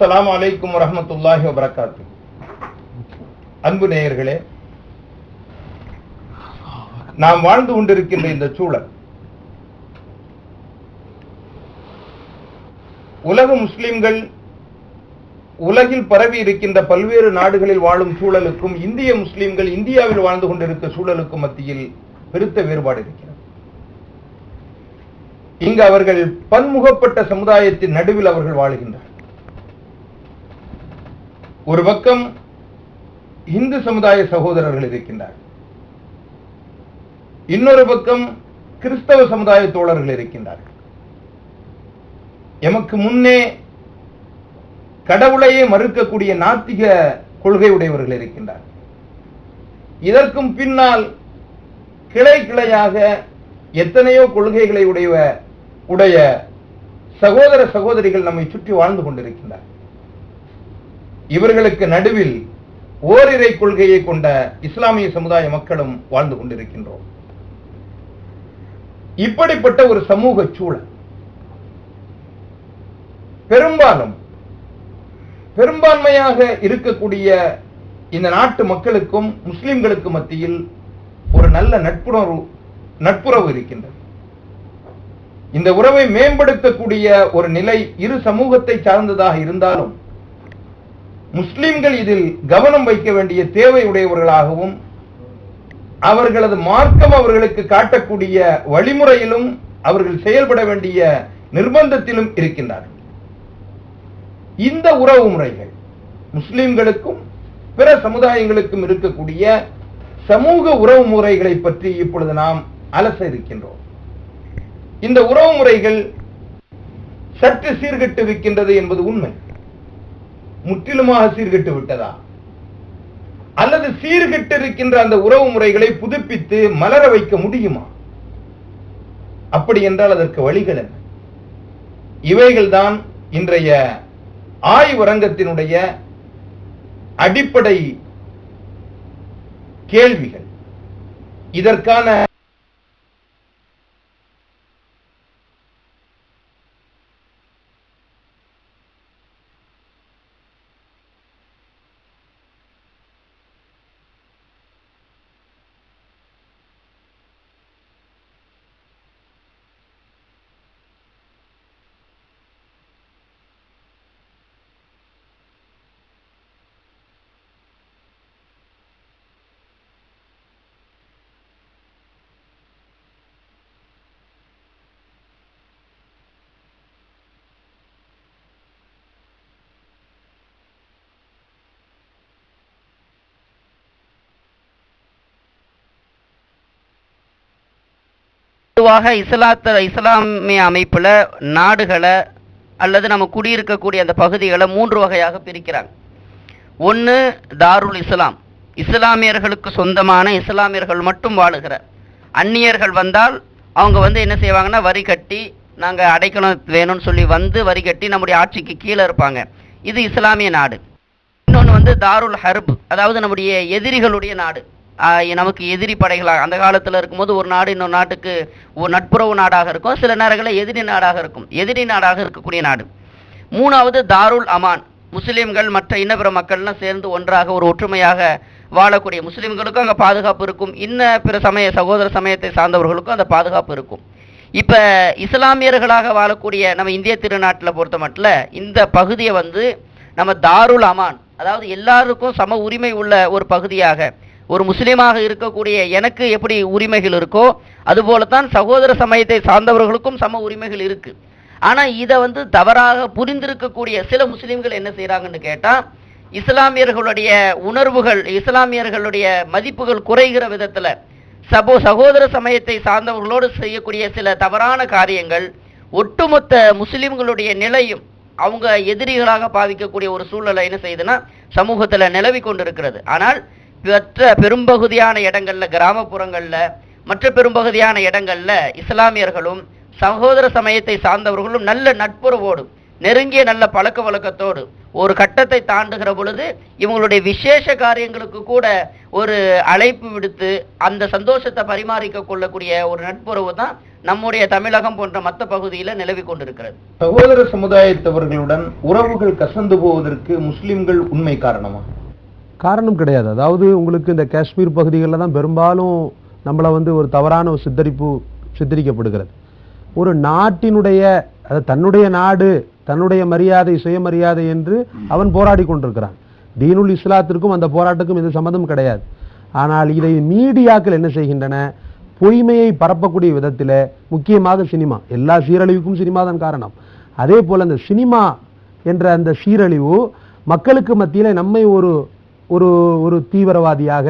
அஸ்லாம் வலைக்கும் வரமத்துல்லாஹி வபரகாத்து. அன்பு நேயர்களே நாம் வாழ்ந்து கொண்டிருக்கின்ற இந்த சூழல் உலக முஸ்லிம்கள் உலகில் பரவி இருக்கின்ற பல்வேறு நாடுகளில் வாழும் சூழலுக்கும் இந்திய முஸ்லிம்கள் இந்தியாவில் வாழ்ந்து கொண்டிருக்க சூழலுக்கும் மத்தியில் பெருத்த வேறுபாடு இருக்கிறது. இங்கு அவர்கள் பன்முகப்பட்ட சமுதாயத்தின் நடுவில் அவர்கள் வாழுகின்றனர் ஒரு பக்கம் இந்து சமுதாய சகோதரர்கள் இருக்கின்றார்கள் இன்னொரு பக்கம் கிறிஸ்தவ சமுதாய தோழர்கள் இருக்கின்றார்கள். எமக்கு முன்னே கடவுளையே மறுக்கக்கூடிய நாத்திக கொள்கை உடையவர்கள் இருக்கின்றார்கள் இதற்கும் பின்னால் கிளை கிளையாக எத்தனையோ கொள்கைகளை உடைய உடைய சகோதர சகோதரிகள் நம்மை சுற்றி வாழ்ந்து கொண்டிருக்கின்றார் இவர்களுக்கு நடுவில் ஓரிரை கொள்கையை கொண்ட இஸ்லாமிய சமுதாய மக்களும் வாழ்ந்து கொண்டிருக்கின்றோம். இப்படிப்பட்ட ஒரு சமூக சூழல் பெரும்பாலும் பெரும்பான்மையாக இருக்கக்கூடிய இந்த நாட்டு மக்களுக்கும் முஸ்லிம்களுக்கு மத்தியில் ஒரு நல்ல நட்புணர்வு நட்புறவு இருக்கின்றது. இந்த உறவை மேம்படுத்தக்கூடிய ஒரு நிலை இரு சமூகத்தை சார்ந்ததாக இருந்தாலும் முஸ்லிம்கள் இதில் கவனம் வைக்க வேண்டிய தேவை உடையவர்களாகவும் அவர்களது மார்க்கம் அவர்களுக்கு காட்டக்கூடிய வழிமுறையிலும் அவர்கள் செயல்பட வேண்டிய நிர்பந்தத்திலும் இருக்கின்றார்கள். இந்த உறவு முறைகள் முஸ்லிம்களுக்கும் பிற சமுதாயங்களுக்கும் இருக்கக்கூடிய சமூக உறவு முறைகளை பற்றி இப்பொழுது நாம் அலச இருக்கின்றோம். இந்த உறவு முறைகள் சற்று சீர்கெட்டு இருக்கின்றது என்பது உண்மை. முற்றிலுமாக சீர்கெட்டு விட்டதா? அல்லது சீர்கெட்டு இருக்கின்ற அந்த உறவு முறைகளை புதுப்பித்து மலர வைக்க முடியுமா? அப்படி என்றால் அதற்கு வழிகள் என்ன? இவைகள்தான் இன்றைய ஆய்வரங்கத்தினுடைய அடிப்படை கேள்விகள். இதற்கான பொதுவாக இஸ்லாத்த இஸ்லாமிய அமைப்புல நாடுகளை அல்லது நம்ம குடியிருக்கக்கூடிய அந்த பகுதிகளை மூன்று வகையாக பிரிக்கிறாங்க. ஒன்று தாருல் இஸ்லாம். இஸ்லாமியர்களுக்கு சொந்தமான இஸ்லாமியர்கள் மட்டும் வாழுகிற. அந்நியர்கள் வந்தால் அவங்க வந்து என்ன செய்வாங்கன்னா வரி கட்டி நாங்கள் அடைக்கலம் வேணும்னு சொல்லி வந்து வரி கட்டி நம்முடைய ஆட்சிக்கு கீழே இருப்பாங்க. இது இஸ்லாமிய நாடு. இன்னொன்று வந்து தாருல் ஹர்ப் அதாவது நம்முடைய எதிரிகளுடைய நாடு. நமக்கு எதிரி படைகளாக அந்த காலத்தில் இருக்கும்போது ஒரு நாடு இன்னொரு நாட்டுக்கு ஒரு நட்புறவு நாடாக இருக்கும். சில நேரங்களில் எதிரி நாடாக இருக்கும். எதிரி நாடாக இருக்கக்கூடிய நாடு. மூணாவது தாருல் அமான். முஸ்லீம்கள் மற்ற இன்னபிற மக்கள்லாம் சேர்ந்து ஒன்றாக ஒரு ஒற்றுமையாக வாழக்கூடிய முஸ்லீம்களுக்கும் அங்கே பாதுகாப்பு இருக்கும். இன்ன பிற சமய சகோதர சமயத்தை சார்ந்தவர்களுக்கும் அந்த பாதுகாப்பு இருக்கும். இப்போ இஸ்லாமியர்களாக வாழக்கூடிய நம்ம இந்திய திருநாட்டில் பொறுத்த மட்டும் இந்த பகுதியை வந்து நம்ம தாருல் அமான் அதாவது எல்லாருக்கும் சம உரிமை உள்ள ஒரு பகுதியாக ஒரு முஸ்லீமாக இருக்கக்கூடிய எனக்கு எப்படி உரிமைகள் இருக்கோ அதுபோலத்தான் சகோதர சமயத்தை சார்ந்தவர்களுக்கும் சம உரிமைகள் இருக்கு. ஆனால் இதை வந்து தவறாக புரிந்திருக்கக்கூடிய சில முஸ்லீம்கள் என்ன செய்கிறாங்கன்னு கேட்டால் இஸ்லாமியர்களுடைய உணர்வுகள் இஸ்லாமியர்களுடைய மதிப்புகள் குறைகிற விதத்தில் சபோ சகோதர சமயத்தை சார்ந்தவர்களோடு செய்யக்கூடிய சில தவறான காரியங்கள் ஒட்டுமொத்த முஸ்லீம்களுடைய நிலையும் அவங்க எதிரிகளாக பாவிக்கக்கூடிய ஒரு சூழலை என்ன செய்யுதுன்னா சமூகத்தில் நிலவி கொண்டிருக்கிறது. ஆனால் மற்ற பெரும்பகுதியான இடங்கள்ல கிராமப்புறங்கள்ல மற்ற பெரும்பகுதியான இடங்கள்ல இஸ்லாமியர்களும் சகோதர சமயத்தை சார்ந்தவர்களும் நல்ல நட்புறவோடு நெருங்கிய நல்ல பழக்க வழக்கத்தோடு ஒரு கட்டத்தை தாண்டுகிற பொழுது இவங்களுடைய விசேஷ காரியங்களுக்கு கூட ஒரு அழைப்பு விடுத்து அந்த சந்தோஷத்தை பரிமாறிக்க கொள்ளக்கூடிய ஒரு நட்புறவு தான் நம்முடைய தமிழகம் போன்ற மற்ற பகுதியில் நிலவி கொண்டிருக்கிறது. சகோதர சமுதாயத்தவர்களுடன் உறவுகள் கசந்து போவதற்கு முஸ்லிம்கள் உண்மை காரணமா? காரணம் கிடையாது. அதாவது உங்களுக்கு இந்த காஷ்மீர் பகுதிகளில் தான் பெரும்பாலும் நம்மளை வந்து ஒரு தவறான ஒரு சித்தரிப்பு சித்தரிக்கப்படுகிறது. ஒரு நாட்டினுடைய அது தன்னுடைய நாடு தன்னுடைய மரியாதை சுயமரியாதை என்று அவன் போராடி கொண்டிருக்கிறான். தீனுல் இஸ்லாத்திற்கும் அந்த போராட்டத்துக்கும் எந்த சம்மந்தம் கிடையாது. ஆனால் இதை மீடியாக்கள் என்ன செய்கின்றன? பொய்மையை பரப்பக்கூடிய விதத்தில் முக்கியமாக சினிமா. எல்லா சீரழிவுக்கும் சினிமா தான் காரணம். அதே போல் அந்த சினிமா என்ற அந்த சீரழிவு மக்களுக்கு மத்தியில் நம்மை ஒரு ஒரு ஒரு தீவிரவாதியாக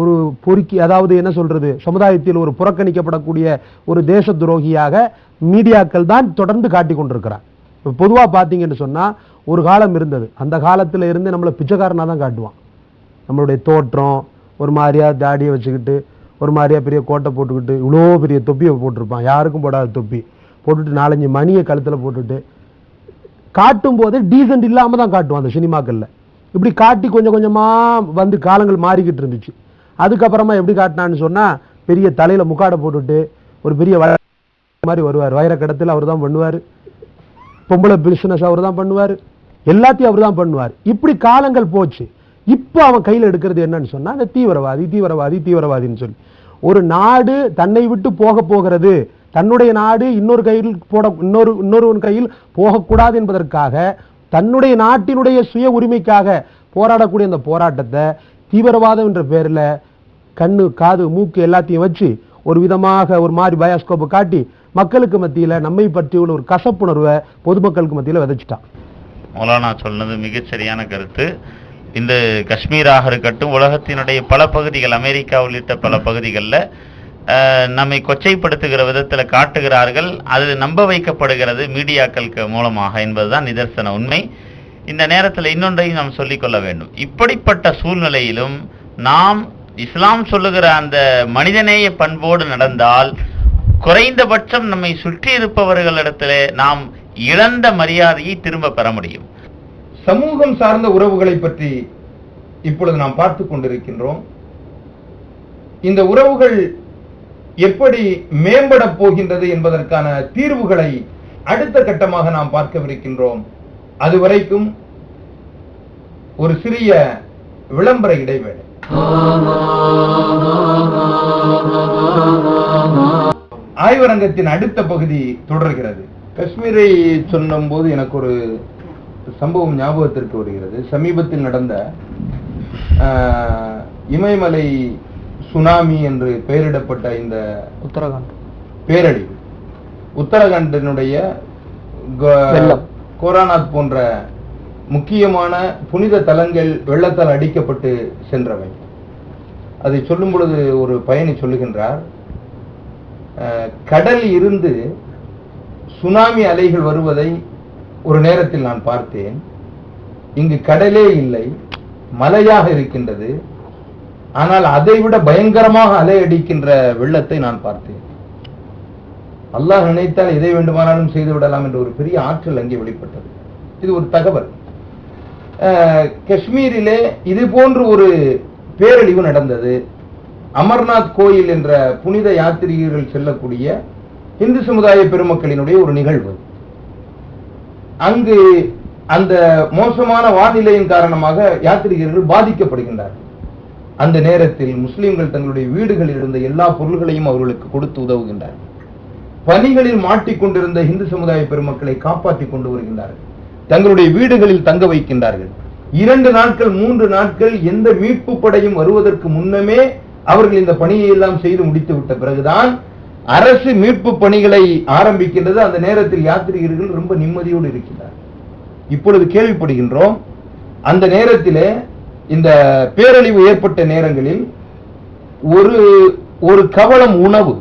ஒரு பொறுக்கி அதாவது என்ன சொல்றது சமுதாயத்தில் ஒரு புறக்கணிக்கப்படக்கூடிய ஒரு தேச துரோகியாக மீடியாக்கள் தான் தொடர்ந்து காட்டி கொண்டிருக்கிறார். இப்போ பொதுவாக பார்த்தீங்கன்னு சொன்னால் ஒரு காலம் இருந்தது. அந்த காலத்தில் இருந்து நம்மளை பிச்சைக்காரனாக தான் காட்டுவான். நம்மளுடைய தோற்றம் ஒரு மாதிரியா தாடியை வச்சுக்கிட்டு ஒரு மாதிரியா பெரிய கோட்டை போட்டுக்கிட்டு இவ்வளோ பெரிய தொப்பியை போட்டிருப்பான். யாருக்கும் போடாத தொப்பி. போட்டுட்டு நாலஞ்சு மணியை கழுத்தில் போட்டுட்டு காட்டும் போது டீசென்ட் இல்லாமல் தான் காட்டுவான் அந்த சினிமாக்களில். இப்படி காட்டி கொஞ்சம் கொஞ்சமாக வந்து காலங்கள் மாறிக்கிட்டு இருந்துச்சு. அதுக்கப்புறமா எப்படி காட்டினான்னு சொன்னால் பெரிய தலையில் முக்காடை போட்டுட்டு ஒரு பெரிய வ- மாதிரி வருவார். வைரக்கடத்தில் அவர் தான் பண்ணுவார். பொம்பளை பிஸ்னஸ் அவர் தான் பண்ணுவார். எல்லாத்தையும் அவர் தான் பண்ணுவார். இப்படி காலங்கள் போச்சு. இப்போ அவன் கையில் எடுக்கிறது என்னன்னு சொன்னால் அந்த தீவிரவாதி தீவிரவாதி தீவிரவாதின்னு சொல்லி. ஒரு நாடு தன்னை விட்டு போக போகிறது தன்னுடைய நாடு இன்னொரு கையில் போட இன்னொரு இன்னொருவன் கையில் போகக்கூடாது என்பதற்காக தன்னுடைய நாட்டினுடைய சுய உரிமைக்காக போராடக்கூடிய அந்த போராட்டத்தை தீவிரவாதம் என்ற பேரில் கண்ணு காது மூக்கு எல்லாத்தையும் வச்சு ஒரு விதமாக ஒரு மாதிரி பயாஸ்கோப்பை காட்டி மக்களுக்கு மத்தியில் நம்மை பற்றி உள்ள ஒரு கசப்புணர்வை பொதுமக்களுக்கு மத்தியில் விதைச்சிட்டான். மௌலானா சொன்னது மிகச் சரியான கருத்து. இந்த காஷ்மீராக இருக்கட்டும் உலகத்தினுடைய பல பகுதிகள் அமெரிக்கா உள்ளிட்ட பல பகுதிகளில் நம்மை கொச்சைப்படுத்துகிற விதத்தில் காட்டுகிறார்கள். அது நம்ப வைக்கப்படுகிறது மீடியாக்களுக்கு மூலமாக என்பதுதான் நிதர்சன உண்மை. இந்த நேரத்தில் இன்னொன்றையும் நாம் சொல்லிக்கொள்ள வேண்டும். இப்படிப்பட்ட சூழ்நிலையிலும் நாம் இஸ்லாம் சொல்லுகிற அந்த மனிதநேய பண்போடு நடந்தால் குறைந்தபட்சம் நம்மை சுற்றி இருப்பவர்களிடத்திலே நாம் இழந்த மரியாதையை திரும்ப பெற முடியும். சமூகம் சார்ந்த உறவுகளை பற்றி இப்பொழுது நாம் பார்த்து கொண்டிருக்கின்றோம். இந்த உறவுகள் எப்படி மேம்பட போகின்றது என்பதற்கான தீர்வுகளை அடுத்த கட்டமாக நாம் பார்க்கவிருக்கின்றோம். அதுவரைக்கும் ஒரு சிறிய விளம்பர இடைவேளை. ஆய்வரங்கத்தின் அடுத்த பகுதி தொடர்கிறது. காஷ்மீரை சொன்னும்போது எனக்கு ஒரு சம்பவம் ஞாபகத்திற்கு வருகிறது. சமீபத்தில் நடந்த ஆஹ், இமயமலை சுனாமி என்று பெயரிடப்பட்ட இந்த உத்தரகாண்ட். பேரழிவு. உத்தரகண்டினுடைய. கோராநாத் போன்ற முக்கியமான புனித தலங்கள் வெள்ளத்தால் அடிக்கப்பட்டு சென்றவை. அதை சொல்லும் பொழுது ஒரு பயணி சொல்லுகின்றார் கடல் இருந்து சுனாமி அலைகள் வருவதை ஒரு நேரத்தில் நான் பார்த்தேன். இங்கு கடலே இல்லை மலையாக இருக்கின்றது. ஆனால் அதை விட பயங்கரமாக அலை அடிக்கின்ற வெள்ளத்தை நான் பார்த்தேன். அல்லாஹ் நினைத்தால் எதை வேண்டுமானாலும் செய்து விடலாம் என்ற ஒரு பெரிய ஆற்றல் அங்கே வெளிப்பட்டது. இது ஒரு தகவல். காஷ்மீரிலே இது போன்று ஒரு பேரழிவு நடந்தது. அமர்நாத் கோயில் என்ற புனித யாத்திரிகர்கள் செல்லக்கூடிய இந்து சமுதாய பெருமக்களினுடைய ஒரு நிகழ்வு. அங்கு அந்த மோசமான வானிலையின் காரணமாக யாத்திரிகர்கள் பாதிக்கப்படுகின்றார்கள். அந்த நேரத்தில் முஸ்லிம்கள் தங்களுடைய வீடுகளில் இருந்த எல்லா பொருள்களையும் அவர்களுக்கு கொடுத்து உதவுகின்றார்கள். பணிகளில் மாட்டிக்கொண்டிருந்த இந்து சமுதாய பெருமக்களை காப்பாற்றி கொண்டு வருகின்றார்கள். தங்களுடைய வீடுகளில் தங்க வைக்கின்றார்கள். இரண்டு நாட்கள் மூன்று நாட்கள் எந்த மீட்பு படையும் வருவதற்கு முன்னமே அவர்கள் இந்த பணியை எல்லாம் செய்து முடித்து விட்ட பிறகுதான் அரசு மீட்பு பணிகளை ஆரம்பிக்கின்றது. அந்த நேரத்தில் யாத்ரீகர்கள் ரொம்ப நிம்மதியோடு இருக்கின்றார் இப்பொழுது கேள்விப்படுகின்றோம் அந்த நேரத்திலே இந்த பேரழிவு ஏற்பட்ட நேரங்களில் ஒரு ஒரு கவளம் உணவு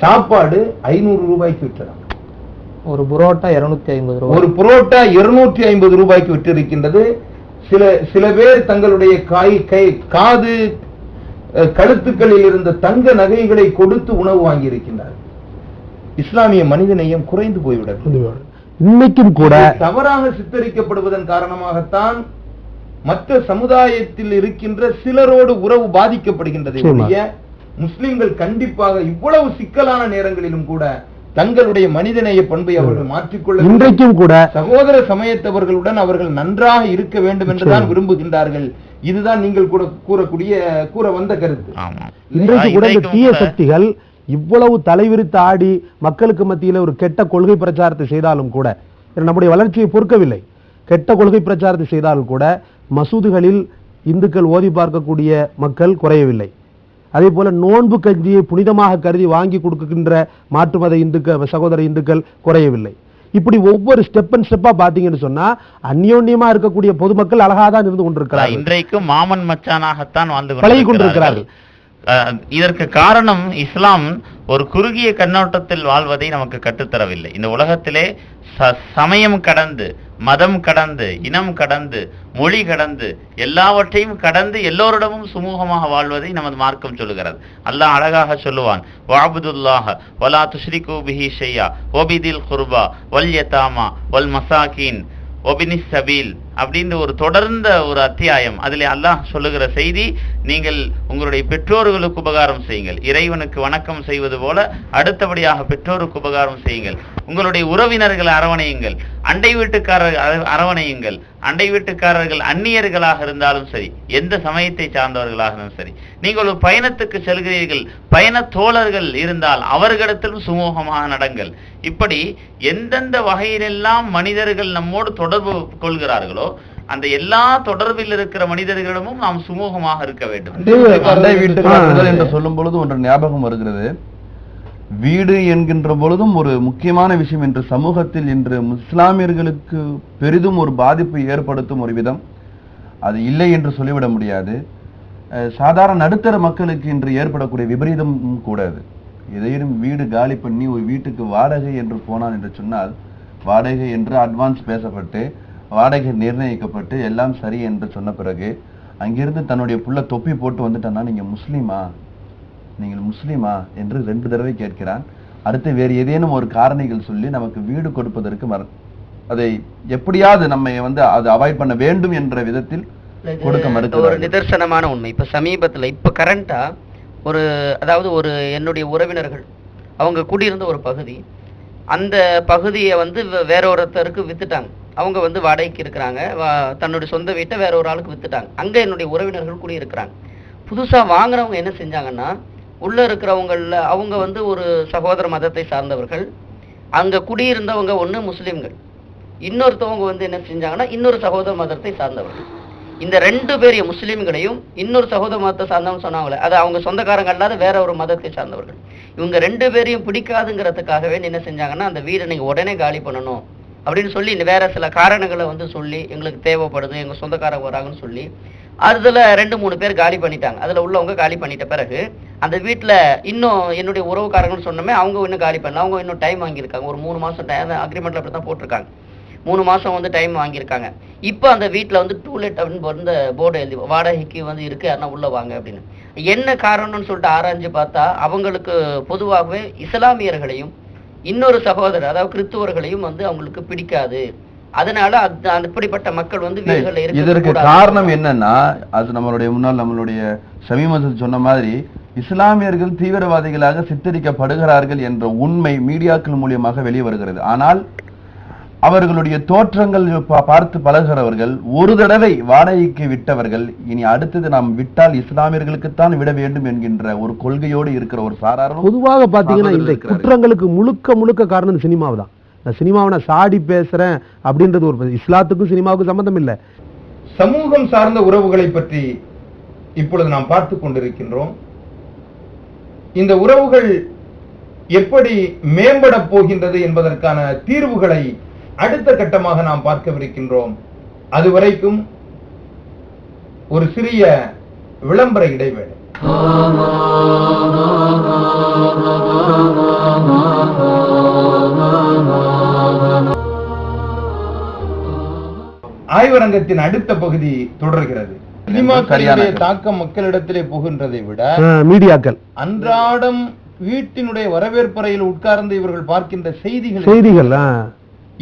சாப்பாடு ஐநூறு ரூபாய்க்கு விற்றலாம் ஒரு புரோட்டா இருநூத்தி ஐம்பது ரூபா ஒரு புரோட்டா இருநூற்றி ஐம்பது ரூபாய்க்கு விற்றிருக்கின்றது. சில சில பேர் தங்களுடைய காய் கை காது கழுத்துக்களில் இருந்த தங்க நகைகளை கொடுத்து உணவு வாங்கி இருக்கின்றார் இஸ்லாமிய மனிதநேயம் குறைந்து போய்விடக்கூடும் இன்னைக்கும் கூட தவறாக சித்தரிக்கப்படுவதன் காரணமாகத்தான் மற்ற சமுதாயத்தில் இருக்கின்ற சிலரோடு உறவு பாதிக்கப்படுகின்றதை முஸ்லிம்கள் கண்டிப்பாக இவ்வளவு சிக்கலான நேரங்களிலும் கூட தங்களுடைய மனிதநேய பண்பை அவர்கள் மாற்றிக்கொள்ள இன்றைக்கும் கூட சகோதர சமயத்தவர்களுடன் அவர்கள் நன்றாக இருக்க வேண்டும் என்றுதான். விரும்புகின்றார்கள். இதுதான் நீங்கள் கூட கூறக்கூடிய கூற வந்த கருத்து. இன்றைக்கு கூட இந்த தீய சக்திகள் இவ்வளவு தலைவிரித்து ஆடி மக்களுக்கு மத்தியில ஒரு கெட்ட கொள்கை பிரச்சாரத்தை செய்தாலும் கூட நம்முடைய வளர்ச்சியை பொறுக்கவில்லை. கெட்ட கொள்கை பிரச்சாரத்தை செய்தாலும் கூட மசூதுகளில் இந்துக்கள் ஓதி பார்க்கக்கூடிய மக்கள் குறையவில்லை. அதே போல நோன்பு கஞ்சியை புனிதமாக கருதி வாங்கி கொடுக்கின்ற மாற்று மத இந்துக்கள் சகோதர இந்துக்கள் குறையவில்லை. இப்படி ஒவ்வொரு ஸ்டெப் அண்ட் ஸ்டெப்பா பாத்தீங்கன்னு சொன்னா அந்யோன்யமா இருக்கக்கூடிய பொதுமக்கள் அழகா தான் இருந்து கொண்டிருக்கிறார்கள். இன்றைக்கும் மாமன் மச்சானாகத்தான் வாழ்ந்து பழகிக் கொண்டிருக்கிறார்கள். இதற்கு காரணம் இஸ்லாம் ஒரு குறுகிய கண்ணோட்டத்தில் வாழ்வதை நமக்கு கற்றுத்தரவில்லை. இந்த உலகத்திலே ச- சமயம் கடந்து மதம் கடந்து இனம் கடந்து மொழி கடந்து எல்லாவற்றையும் கடந்து எல்லோரிடமும் சுமூகமாக வாழ்வதை நமது மார்க்கம் சொல்லுகிறது. அல்லாஹ் அழகாக சொல்லுவான் வாபுதுல்லாஹ வலா துஷ்ரிகு பிஹி ஷையா ஒபிதில் குர்பா வல் யதாமா வல் மசாகின் ஒபினிஸ் சபீல் அப்படின்னு ஒரு தொடர்ந்த ஒரு அத்தியாயம். அதில் அல்லாஹ் சொல்லுகிற செய்தி நீங்கள் உங்களுடைய பெற்றோர்களுக்கு உபகாரம் செய்யுங்கள். இறைவனுக்கு வணக்கம் செய்வது போல அடுத்தபடியாக பெற்றோருக்கு உபகாரம் செய்யுங்கள். உங்களுடைய உறவினர்களை அரவணையுங்கள். அண்டை வீட்டுக்காரர் அரவணையுங்கள். அண்டை வீட்டுக்காரர்கள் அந்நியர்களாக இருந்தாலும் சரி எந்த சமயத்தை சார்ந்தவர்களாக இருந்தாலும் சரி நீங்கள் ஒரு பயணத்துக்கு செல்கிறீர்கள். பயண தோழர்கள் இருந்தால் அவர்களிடத்திலும் சுமூகமாக நடங்கள். இப்படி எந்தெந்த வகையிலெல்லாம் மனிதர்கள் நம்மோடு தொடர்பு கொள்கிறார்களோ அந்த எல்லா தொடர்பில் இருக்கிற மனிதர்களிடமும் நாம் சுமூகமாக இருக்க வேண்டும். என்று சொல்லும் பொழுது ஒன்று ஞாபகம் வருகிறது. வீடு என்கின்ற பொழுதும் ஒரு முக்கியமான விஷயம் இன்று சமூகத்தில் இன்று இஸ்லாமியர்களுக்கு பெரிதும் ஒரு பாதிப்பு ஏற்படுத்தும் ஒரு விதம். அது இல்லை என்று சொல்லிவிட முடியாது. சாதாரண நடுத்தர மக்களுக்கு இன்று ஏற்படக்கூடிய விபரீதம் கூட அது. எதையும் வீடு காலி பண்ணி ஒரு வீட்டுக்கு வாடகை என்று போனான் என்று சொன்னால் வாடகை என்று அட்வான்ஸ் பேசப்பட்டு வாடகை நிர்ணயிக்கப்பட்டு எல்லாம் சரி என்று சொன்ன பிறகு அங்கிருந்து தன்னுடைய புள்ள தொப்பி போட்டு வந்துட்டான்னா நீங்க முஸ்லீமா? நீங்கள் முஸ்லீமா? என்று ரெண்டு தடவை கேட்கிறான். அடுத்து வேறு ஏதேனும் ஒரு காரணிகள் சொல்லி நமக்கு வீடு கொடுப்பதற்கு மற அதை எப்படியாவது நம்ம வந்து அதை அவாய்ட் பண்ண வேண்டும் என்ற விதத்தில் கொடுக்க ஒரு மறுக்கிறார்கள் நிதர்சனமான உண்மை. இப்ப சமீபத்துல இப்ப கரண்டா ஒரு அதாவது ஒரு என்னுடைய உறவினர்கள் அவங்க குடியிருந்த ஒரு பகுதி அந்த பகுதியை வந்து வேற ஒருத்தருக்கு வித்துட்டாங்க. அவங்க வந்து வாடகைக்கு இருக்கிறாங்க. வா- தன்னுடைய சொந்த வீட்டை வேற ஒரு ஆளுக்கு வித்துட்டாங்க. அங்கே என்னுடைய உறவினர்கள் குடியிருக்கிறாங்க புதுசாக வாங்குறவங்க என்ன செஞ்சாங்கன்னா உள்ளே இருக்கிறவங்களில் அவங்க வந்து ஒரு சகோதர மதத்தை சார்ந்தவர்கள் அங்கே குடியிருந்தவங்க ஒன்று முஸ்லீம்கள். இன்னொருத்தவங்க வந்து என்ன செஞ்சாங்கன்னா இன்னொரு சகோதர மதத்தை சார்ந்தவர்கள். இந்த ரெண்டு பேரையும் முஸ்லீம்களையும் இன்னொரு சகோதர மதத்தை சார்ந்தவங்க சொன்னாங்களே அது அவங்க சொந்தக்காரங்க அல்லாத வேற ஒரு மதத்தை சார்ந்தவர்கள். இவங்க ரெண்டு பேரையும் பிடிக்காதுங்கிறதுக்காகவே என்ன செஞ்சாங்கன்னா அந்த வீடை நீங்கள் உடனே காலி பண்ணணும். அப்படின்னு சொல்லி இந்த வேற சில காரணங்களை வந்து சொல்லி எங்களுக்கு தேவைப்படுது எங்கள் சொந்தக்காரங்க வராங்கன்னு சொல்லி அதில் ரெண்டு மூணு பேர் காலி பண்ணிட்டாங்க. அதில் உள்ளவங்க காலி பண்ணிட்ட பிறகு அந்த வீட்டில் இன்னும் என்னுடைய உறவுக்காரங்கன்னு சொன்னோமே அவங்க இன்னும் காலி பண்ணல. அவங்க இன்னும் டைம் வாங்கியிருக்காங்க. ஒரு மூணு மாதம் டைம் அக்ரிமெண்ட்டில் அப்படி தான் போட்டிருக்காங்க. மூணு மாதம் வந்து டைம் வாங்கியிருக்காங்க. இப்போ அந்த வீட்டில் வந்து டூலெட் அப்படின்னு வந்து போர்டு எழுதி வாடகைக்கு வந்து இருக்குது யாருன்னா உள்ளே வாங்க அப்படின்னு. என்ன காரணம்னு சொல்லிட்டு ஆராய்ஞ்சு பார்த்தா அவங்களுக்கு பொதுவாகவே இஸ்லாமியர்களையும் இன்னொரு சகோதரர் அதாவது கிறிஸ்துவர்களையும் வந்து அவங்களுக்கு பிடிக்காது. அதனால இப்படிப்பட்ட மக்கள் வந்து இதற்கு காரணம் என்னன்னா அது நம்மளுடைய முன்னாள் நம்மளுடைய சமீபத்தில் சொன்ன மாதிரி இஸ்லாமியர்கள் தீவிரவாதிகளாக சித்தரிக்கப்படுகிறார்கள் என்ற உண்மை மீடியாக்கள் மூலியமாக வெளியே வருகிறது ஆனால் அவர்களுடைய தோற்றங்கள் பார்த்து பழகிறவர்கள் ஒரு தடவை வாடகைக்கு விட்டவர்கள் இனி அடுத்தது நாம் விட்டால் இஸ்லாமியர்களுக்குத்தான் விட வேண்டும் என்கின்ற ஒரு கொள்கையோடு இருக்கிற ஒரு சாராரும் பொதுவாக பாத்தீங்கன்னா இந்த. குற்றங்களுக்கு முழுக்க முழுக்க காரணம் சினிமாவு தான். நான் சினிமாவை நான் சாடி பேசுறேன் அப்படின்றது ஒரு இஸ்லாத்துக்கும் சினிமாவுக்கும் சம்பந்தம் இல்லை. சமூகம் சார்ந்த உறவுகளை பற்றி இப்பொழுது நாம் பார்த்து கொண்டிருக்கின்றோம். இந்த உறவுகள் எப்படி மேம்பட போகின்றது என்பதற்கான தீர்வுகளை அடுத்த கட்டமாக நாம் பார்க்கவிருக்கின்றோம். அதுவரைக்கும் ஒரு சிறிய விளம்பர இடைவேளை. ஆய்வரங்கத்தின் அடுத்த பகுதி தொடர்கிறது. சினிமாக்களுடைய தாக்கம் மக்களிடத்திலே புகின்றதை விட மீடியாக்கள். அன்றாடம் வீட்டினுடைய வரவேற்பறையில் உட்கார்ந்து இவர்கள் பார்க்கின்ற செய்திகள் செய்திகள்.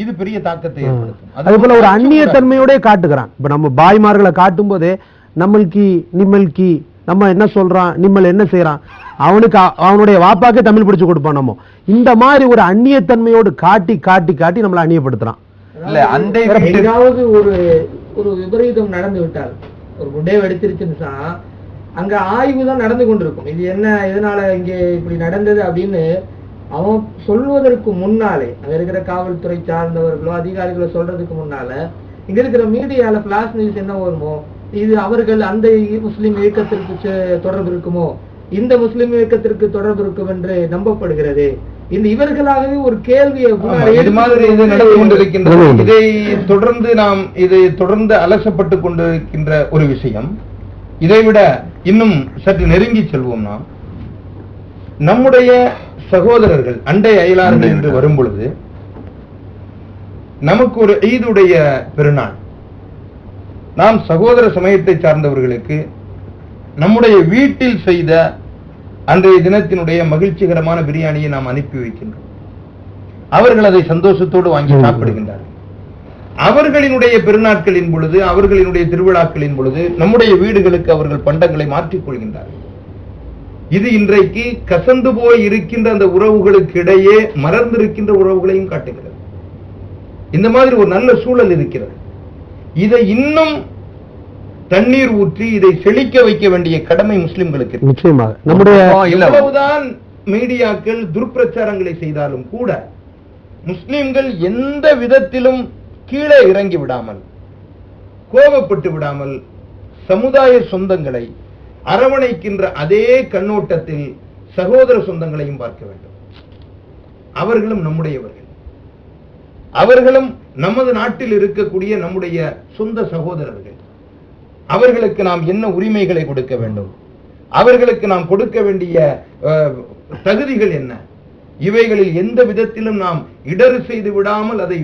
இது பெரிய தாக்கத்தை ஏற்படுத்தும். அதே போல ஒரு அந்நிய. தன்மையோட காட்டுகிறான். இப்ப நம்ம பாய்மார்களை காட்டும் போதே நம்மளுக்கு நிம்மல்கி நம்ம என்ன சொல்றான் நிம்மல் என்ன செய்யறான் அவனுக்கு அவனுடைய வாப்பாக்கே தமிழ் படிச்சு கொடுப்பான் நம்ம. இந்த மாதிரி ஒரு அந்நியத்தன்மையோடு காட்டி காட்டி காட்டி நம்மளை அந்நியப்படுத்துறான். இல்ல வீட்டு எங்காவது ஒரு ஒரு விபரீதம் நடந்து விட்டால் ஒரு குண்டே வெடிச்சிருச்சுன்னு சொன்னா அங்க ஆய்வு தான் நடந்து கொண்டிருக்கும். இது என்ன இதனால இங்க இப்படி நடந்தது அப்படின்னு அவன் சொல்வதற்கு முன்னாலே அங்க இருக்கிற காவல்துறை சார்ந்தவர்களோ அதிகாரிகளோ சொல்றதுக்கு முன்னால இங்க இருக்கிற மீடியால பிளாஸ் நியூஸ் என்ன வருமோ இது அவர்கள் அந்த முஸ்லிம் இயக்கத்திற்கு தொடர்பு இருக்குமோ இந்த முஸ்லிம் இயக்கத்திற்கு தொடர்பு இருக்கும் என்று நம்பப்படுகிறது. இந்த இவர்களாகவே ஒரு கேள்வியை இது மாதிரி இது நடந்து கொண்டிருக்கின்றது இதை தொடர்ந்து நாம் இதை தொடர்ந்து அலசப்பட்டு கொண்டிருக்கின்ற ஒரு விஷயம். இதைவிட இன்னும் சற்று நெருங்கி செல்வோம் நாம். நம்முடைய சகோதரர்கள் அண்டை அயலார்கள் என்று. வரும் பொழுது நமக்கு ஒரு ஈதுடைய பெருநாள் நாம் சகோதர சமயத்தை சார்ந்தவர்களுக்கு நம்முடைய வீட்டில் செய்த அன்றைய தினத்தினுடைய மகிழ்ச்சிகரமான பிரியாணியை நாம் அனுப்பி வைக்கின்றோம் அவர்கள் அதை சந்தோஷத்தோடு வாங்கி. சாப்பிடுகின்றார்கள் அவர்களினுடைய பெருநாட்களின் பொழுது அவர்களினுடைய திருவிழாக்களின் பொழுது நம்முடைய வீடுகளுக்கு அவர்கள் பண்டங்களை மாற்றிக் கொள்கின்றார்கள் இது இன்றைக்கு கசந்து போய் இருக்கின்ற அந்த உறவுகளுக்கு இடையே மறந்திருக்கின்ற உறவுகளையும் காட்டுகிறது. இந்த மாதிரி ஒரு நல்ல சூழல் இருக்கிறது. இதை இன்னும் தண்ணீர் ஊற்றி இதை செழிக்க வைக்க வேண்டிய கடமை முஸ்லிம்களுக்கு. நிச்சயமாக. நம்முடைய எவ்வளவுதான் மீடியாக்கள் துர்ப்பிரச்சாரங்களை செய்தாலும் கூட முஸ்லிம்கள் எந்த விதத்திலும் கீழே இறங்கி விடாமல் கோபப்பட்டு விடாமல் சமுதாய சொந்தங்களை அரவணைக்கின்ற அதே கண்ணோட்டத்தில் சகோதர சொந்தங்களையும் பார்க்க வேண்டும். அவர்களும் நம்முடையவர்கள். அவர்களும் நமது நாட்டில் இருக்கக்கூடிய நம்முடைய சொந்த சகோதரர்கள். அவர்களுக்கு நாம் என்ன உரிமைகளை கொடுக்க வேண்டும்? அவர்களுக்கு நாம் கொடுக்க வேண்டிய தகுதிகள் என்ன? இவைகளில் எந்த விதத்திலும் நாம் இடறு செய்து விடாமல் அதை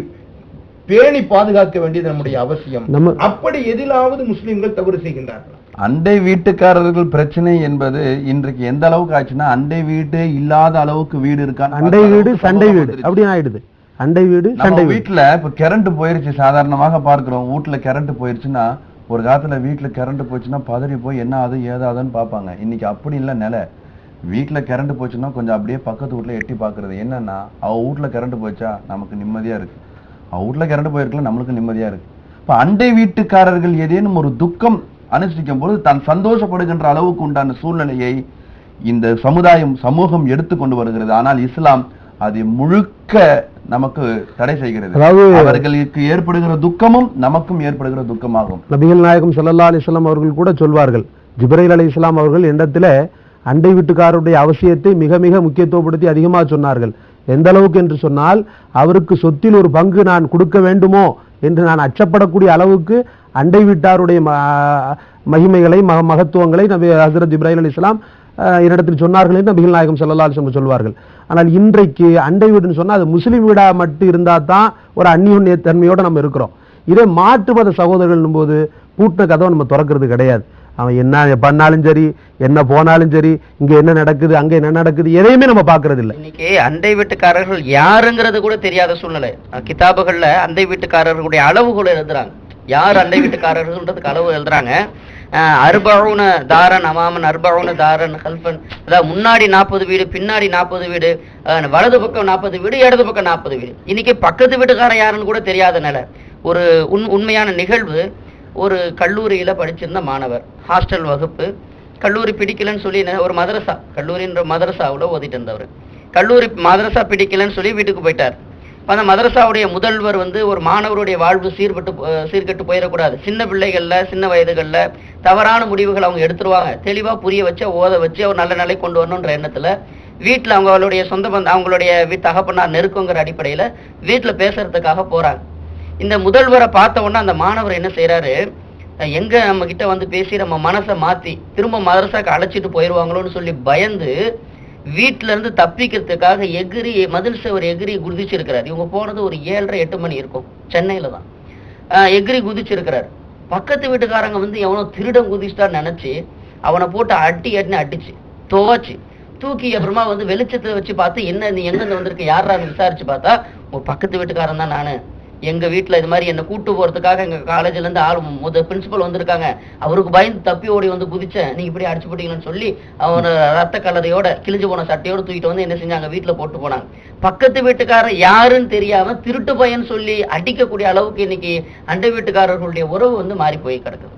பேணி பாதுகாக்க வேண்டியது நம்முடைய அவசியம். அப்படி எதிலாவது முஸ்லிம்கள் தவறு செய்கின்றார்களா? அண்டை வீட்டுக்காரர்கள் பிரச்சனை என்பது இன்றைக்கு எந்த அளவுக்கு ஆச்சுன்னா அண்டை வீடு இல்லாத அளவுக்கு வீடு இருக்கான்னு அண்டை வீடு சண்டை வீடு. அப்படி ஆயிடுது. அண்டை வீடு சண்டை வீடு. வீட்டுல இப்ப கரண்ட் போயிருச்சு. சாதாரணமாக பார்க்கிறோம். வீட்டுல கரண்ட் போயிருச்சுன்னா ஒரு காலத்துல வீட்டுல கரண்ட் போச்சுன்னா பதறி போய் என்ன ஆகுது ஏதாதுன்னு பார்ப்பாங்க. இன்னைக்கு அப்படி இல்ல நிலை. வீட்டுல கரண்ட் போச்சுன்னா கொஞ்சம் அப்படியே பக்கத்து வீட்டுல எட்டி பார்க்கிறது. என்னன்னா அவ வீட்டுல கரண்ட் போச்சா? நமக்கு நிம்மதியா இருக்கு. அவ வீட்டுல கரண்ட் போயிருக்கல நம்மளுக்கு நிம்மதியா இருக்கு. இப்ப அண்டை வீட்டுக்காரர்கள் ஏதேனும் ஒரு துக்கம் அனுஷ்டிக்கும் போது தான் சந்தோஷப்படுகின்ற அளவுக்கு உண்டான சூழ்நிலையை இந்த சமுதாயம் சமூகம் எடுத்துக்கொண்டு வருகிறது. ஆனால் இஸ்லாம் அதை முழுக்க நமக்கு தடை செய்கிறது. அதாவது அவர்களுக்கு ஏற்படுகிற துக்கமும் நமக்கும் ஏற்படுகிற துக்கமாகும். நபிகள் நாயகம் ஸல்லல்லாஹு அலைஹி வஸல்லம் அவர்கள் கூட சொல்வார்கள் ஜிப்ரைல் அலைஹிஸ்ஸலாம் அவர்கள் என்னிடத்துல அண்டை வீட்டுக்காரருடைய அவசியத்தை மிக மிக முக்கியத்துவப்படுத்தி அதிகமாக சொன்னார்கள். எந்த அளவுக்கு என்று சொன்னால் அவருக்கு சொத்தில் ஒரு பங்கு நான் கொடுக்க வேண்டுமோ என்று நான் அச்சப்படக்கூடிய அளவுக்கு அண்டை வீட்டாருடைய ம- மகிமைகளை மக மகத்துவங்களை நபி ஹசரத் இப்ராஹிம் அலி இஸ்லாம் என்னிடத்தில் சொன்னார்கள் என்று நபிகள் நாயகம் ஸல்லல்லாஹு அலைஹி சொல்வார்கள். ஆனால் இன்றைக்கு அண்டை வீடுன்னு சொன்னால் அது முஸ்லீம் வீடாக மட்டும் இருந்தால் தான் ஒரு அந்நியுன்னிய தன்மையோடு நம்ம இருக்கிறோம். இதே மாற்று மத சகோதரர்கள் போது பூட்டின கதவை நம்ம திறக்கிறது கிடையாது. அவன் என்ன பண்ணாலும் சரி என்ன போனாலும் சரி இங்க என்ன நடக்குது அங்க என்ன நடக்குது எதையுமே நம்ம பாக்குறது இல்லை இன்னைக்கு அண்டை வீட்டுக்காரர்கள் யாருங்கிறது கூட தெரியாத சூழ்நிலை. கிதாபுகள்ல அண்டை வீட்டுக்காரர்களுடைய அளவுகோல் எழுதுறாங்க. யார் அண்டை வீட்டுக்காரர்கள்ன்றதுக்கு அளவு எழுதுறாங்க. அர்பவுன தாரன் அமாமன் அர்பவுன தாரன் ஹல்ஃபன். அதாவது முன்னாடி நாற்பது வீடு பின்னாடி நாற்பது வீடு வலது பக்கம் நாற்பது வீடு இடது பக்கம் நாற்பது வீடு. இன்னைக்கு பக்கத்து வீட்டுக்காரன் யாருன்னு கூட தெரியாத நிலை. ஒரு உண் உண்மையான நிகழ்வு ஒரு கல்லூரியில் படிச்சிருந்த மாணவர். ஹாஸ்டல் வகுப்பு. கல்லூரி பிடிக்கலன்னு சொல்லி ஒரு மதரசா. கல்லூரின்ற மதரசாவில் ஓதிட்டு இருந்தவர். கல்லூரி மதரசா பிடிக்கலன்னு சொல்லி வீட்டுக்கு போயிட்டார். அந்த மதரசாவுடைய முதல்வர் வந்து ஒரு மாணவருடைய வாழ்வு சீர்பட்டு சீர்கட்டு சீர்கெட்டு போயிடக்கூடாது. சின்ன பிள்ளைகளில் சின்ன வயதுகளில் தவறான முடிவுகள் அவங்க எடுத்துருவாங்க. தெளிவாக புரிய வச்சு ஓத வச்சு அவர் நல்ல நிலை கொண்டு வரணுன்ற எண்ணத்தில் வீட்டில் அவங்களுடைய சொந்த பந்த அவங்களுடைய வீ- தகப்பனார் நெருக்கங்கிற அடிப்படையில் வீட்டில் பேசுறதுக்காக போகிறாங்க இந்த முதல்வரை பார்த்த உடனே அந்த மாணவர் என்ன செய்கிறாரு எங்கே எங்க நம்ம கிட்ட வந்து பேசி நம்ம மனசை மாத்தி திரும்ப மதரசாக்கு அழைச்சிட்டு போயிருவாங்களோன்னு சொல்லி பயந்து வீட்டிலேருந்து இருந்து தப்பிக்கிறதுக்காக எகிரி மதில் சவர் எகிரி குதிச்சிருக்கிறார். இவங்க போனது ஒரு ஏழரை எட்டு மணி இருக்கும். சென்னையில தான். எகிரி குதிச்சிருக்கிறார். பக்கத்து வீட்டுக்காரங்க வந்து எவனோ திருடம் குதிச்சிட்டான்னு நினைச்சு அவனை போட்டு அடி அடின்னு அடிச்சு துவைச்சு தூக்கி அப்புறமா வந்து வெளிச்சத்தை வச்சு பார்த்து என்ன நீ எங்க வந்திருக்கு? வந்திருக்க யாரான்னு விசாரிச்சு பார்த்தா ஒரு பக்கத்து வீட்டுக்காரன் தான் நானு. எங்க வீட்டில் இது மாதிரி என்னை கூட்டு போறதுக்காக எங்க காலேஜ்ல இருந்து ஆள் முத பிரின்சிபல் வந்திருக்காங்க. அவருக்கு பயந்து தப்பி ஓடி வந்து குதிச்சேன். நீங்க இப்படி அடிச்சு போட்டீங்கன்னு சொல்லி அவன் ரத்த கலரையோட கிழிஞ்சு போன சட்டையோட தூக்கிட்டு வந்து என்ன செஞ்சாங்க வீட்டில் போட்டு போனாங்க. பக்கத்து வீட்டுக்காரர் யாருன்னு தெரியாம திருட்டு பையன் சொல்லி அடிக்கக்கூடிய அளவுக்கு இன்னைக்கு அண்டை வீட்டுக்காரர்களுடைய உறவு வந்து மாறி போய் கிடக்குது.